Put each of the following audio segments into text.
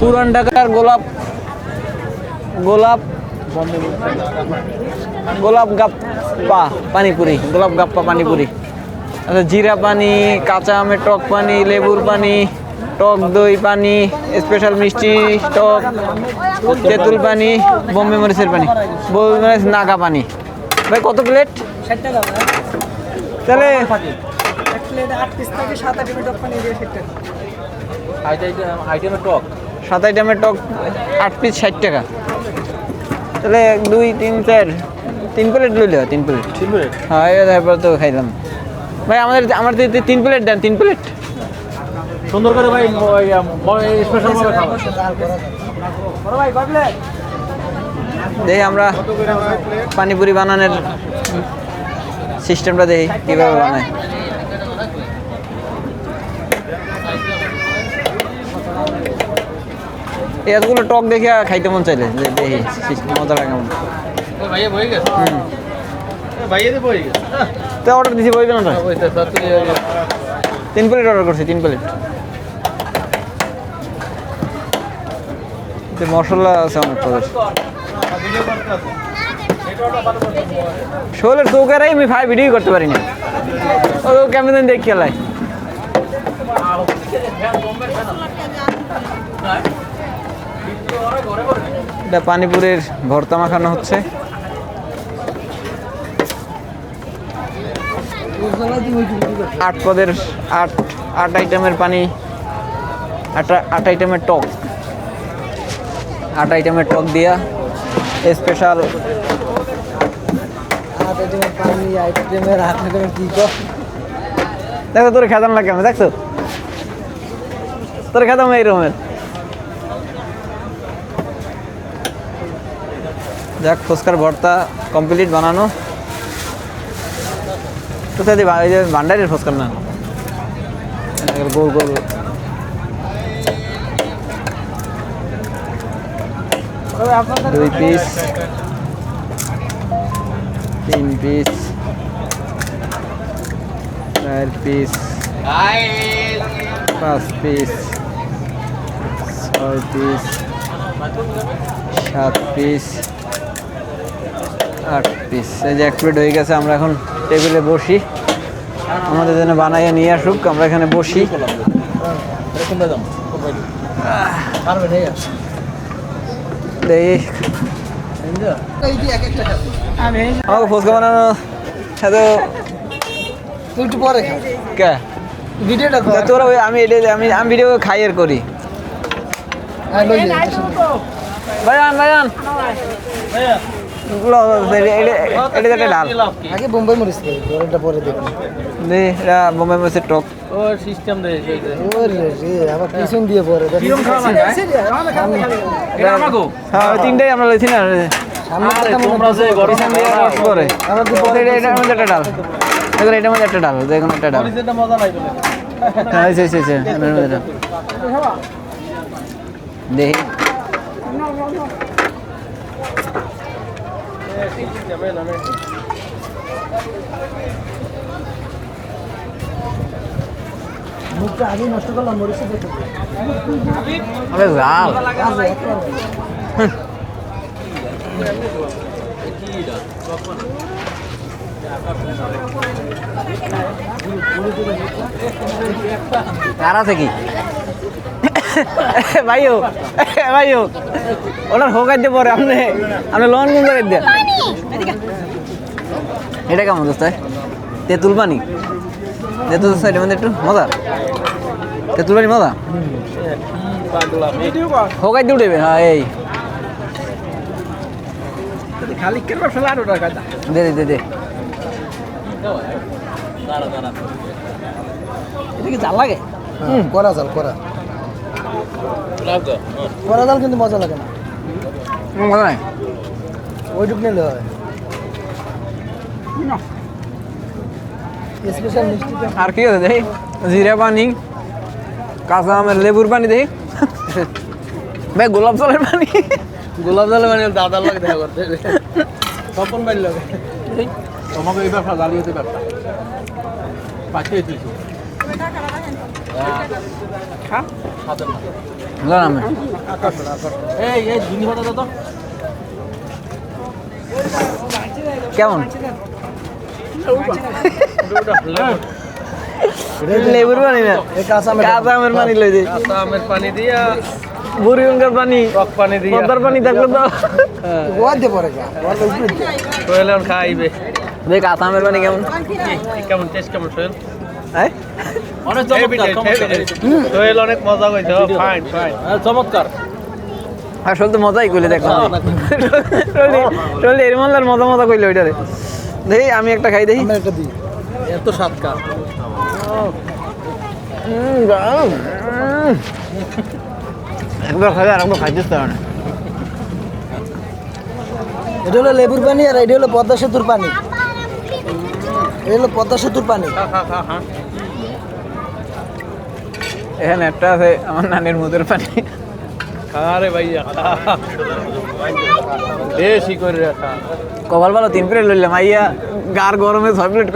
পুরান ঢাকার গোলাপ গোলাপ গোলাপ গাপ্পা পানিপুরি গোলাপ গাপ্পা পানিপুরি। আচ্ছা জিরা পানি কাঁচা আমের টক পানি লেবুর পানি টক দই পানি স্পেশাল মিষ্টি টক তেঁতুল পানি বোম্বে মরিচের পানি বোম্বে মরিচ নাগা পানি। ভাই কত প্লেট। তাহলে সাত টাকা আইটেমের টক। সাত আইটেমের টক আট পিস ষাট টাকা। তাহলে এক দুই তিন চার তিন প্লেট লইলে তিন প্লেট তিন মিনিট হ্যাঁ তারপর তো খাইলাম। ভাই আমাদের তি- তিন প্লেট দেন তিন প্লেট সুন্দর করে ভাই স্পেশাল ভাবে খাব প্লেট দেখি আমরা পানিপুরি বানানোর সিস্টেমটা দেখি কীভাবে বানায়। এতগুলো টক দেখে খাইতে মন চাইলে। যে দেখি মজা লাগে। ভাইয়া বই গেছে? ভাইয়া বই গেছে। তো অর্ডার দিছি বইবে না থেকে তিন প্লেট অর্ডার করছি তিন প্লেট মশলা আছে অনেক পদের। শোলের চৌকারাই আমি ভাই ভিডিও করতে পারি না। ও কেমন দিন দেখি খেলায়। এটা পানিপুরের ভর্তা মাখানো হচ্ছে। আট পদের আট আট আইটেমের পানি, আট আট আইটেমের টক। আট আইটেমের টক দিয়া স্পেশাল দেখো তোর খেতাম লাগে আমি দেখছ? তোর খেতাম এইরকমের যাক ফুচকার ভর্তা কমপ্লিট বানানো। এই যে ভান্ডারের ফুচকার না গোল গোল দুই পিস তিন পিস চার পিস পাঁচ পিস ছয় পিস সাত পিস আট পিস এই যে এক প্লেট হয়ে গেছে আমরা এখন টেবিলে বসি। আমাদের জন্য বানাইয়ে নিয়ে আসুক আমরা এখানে বসি। আমাকে ফুচকা বানানো। এত একটু পরে কে? ভিডিওটা তোরা আমি এটা আমি আমি ভিডিও খাই আর করি। হ্যাঁ ভাইয়ান ভাইয়ান। এটা এটা একটা ডাল আগে বোম্বাই মরিস দে পরেরটা পরে দেখবি। দে এটা বোম্বাই মরিচের টক। ও সিস্টেম দে ওরে রে আবার পিছন দিয়ে পরে কিরম খাওয়া লাগে? এটা আমাগো? হ্যাঁ তিনটাই আমরা লইছি না সামনে তোমরা যে গরম করে। এটা একটা ডাল। দেখুন এটার মধ্যে একটা ডাল দেখুন একটা ডাল। মজা নাই বলে হ্যাঁ। দেখি মুখটা আগে নষ্ট করলাম দেখে আরে জাল কার আছে কি? ভাইও ভাইও, ওনার হোকার দিয়ে পরে আপনি আপনি লোন কোন জায়গায় দেন এটা কেমন দোস্ত তেঁতুল পানি? তেঁতুল এটা মধ্যে একটু মজা। তেঁতুল পানি মজা? হোকাই দিয়ে উঠবে হ্যাঁ এই। খালি কেন ফেলা আর ওটা দে দে দে। এটা কি জাল লাগে? হুম, করা জাল, করা। লাগতো করা জাল কিন্তু মজা লাগে না। মজা নাই? ওইটুক নিলে হয়। স্পেশাল আর কি আছে দেখি? জিরা পানি কাঁচা আমের লেবুর পানি দেখি। ভাই গোলাপ জলের পানি। গোলাপ জলে মানে দাদার লাগে দেখা করতে তপন বাড়ি লাগে। তোমাকে এই ব্যবসা জ্বালিয়ে দিতে ব্যবসা পাঠিয়ে দিয়েছি। কেমন? লেবুর পানি না কাঁচা আমের পানি লই দিই কাঁচা আমের পানি। দিয়া বুড়ি পানি টক পানি দিয়া পদ্মার পানি থাকলে তো সোহেল এখন খাইবে দেখ কাঁচা আমের পানি কেমন? কেমন টেস্ট কেমন সোহেল হ্যাঁ। অনেক চমৎকার সোহেল অনেক মজা কইছে ফাইন ফাইন চমৎকার। আসলে তো মজাই কইলে দেখলাম চলে এর মাল্লার মজা মজা কইলে ওইটারে। দেখি আমি একটা খাই দেখি এত দারুণ। একবার খাই আর একবার খাইতে ইচ্ছা না। এটা হলো লেবুর পানি আর এটা হলো পদ্মা সেতুর পানি। এটা হলো পদ্মা সেতুর পানি। এখানে একটা আছে আমার নানির মুদের পানি। খা রে ভাইয়া বেশি করে রাখা। কপাল ভালো তিন প্লেট লইলাম। আইয়া গার গরমে ছয় প্লেট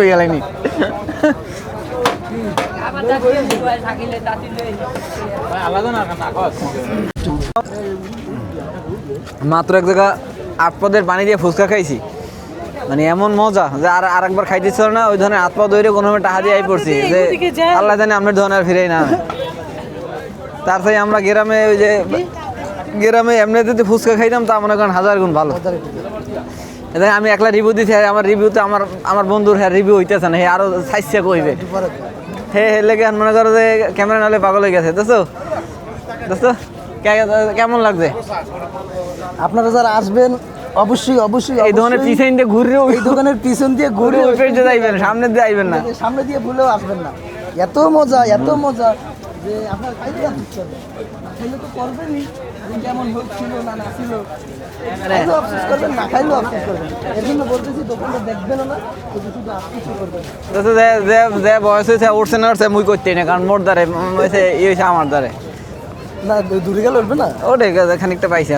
মাত্র এক জায়গা আট পদের পানি দিয়ে ফুচকা খাইছি। মানে এমন মজা যে আর আরেকবার খাইতে ছিল না ওই ধরনের পা দৌড়ে কোনো টাকা দিয়ে আই পড়ছি। যে আল্লাহ জানে আপনার ধরনের ফিরেই না। তার থেকে আমরা গ্রামে ওই যে গ্রামে এমনি যদি ফুচকা খাইতাম তা মনে করেন হাজার গুণ ভালো। আমি একলা রিভিউ দিছি আর আমার রিভিউতে আমার আমার বন্ধুর হ্যাঁ রিভিউ হইতেছে না হে আরও সাইসে কইবে হে হে লেগে মনে করো যে ক্যামেরা নালে পাগল হয়ে গেছে দোস্তো। দোস্তো কেমন লাগছে? আপনারা যারা আসবেন অবশ্যই অবশ্যই এই ধরনের পিছন দিয়ে ঘুরেও এই দোকানের পিছন দিয়ে ঘুরে ওই পেজে যাইবেন সামনে দিয়ে আইবেন না। সামনে দিয়ে ভুলেও আসবেন না। এত মজা এত মজা। যে আপনার খাইলে আফসোস দিচ্ছেন না খাইলে তো করবেনই যে কেমন হচ্ছিল না না ছিল। খাইলেও আফসোস করবেন না খাইলেও আফসোস করবেন। এর জন্য বলতেছি দোকানটা দেখবেনও না শুধু শুধু আফসোস করবেন। যে যে যে বয়স হয়েছে উঠছে না উঠছে মুই না কারণ মোর দ্বারে হয়েছে ই হয়েছে আমার দ্বারে। না দূরে গেলে উঠবে না? ওটাই খানিকটা পাইছে।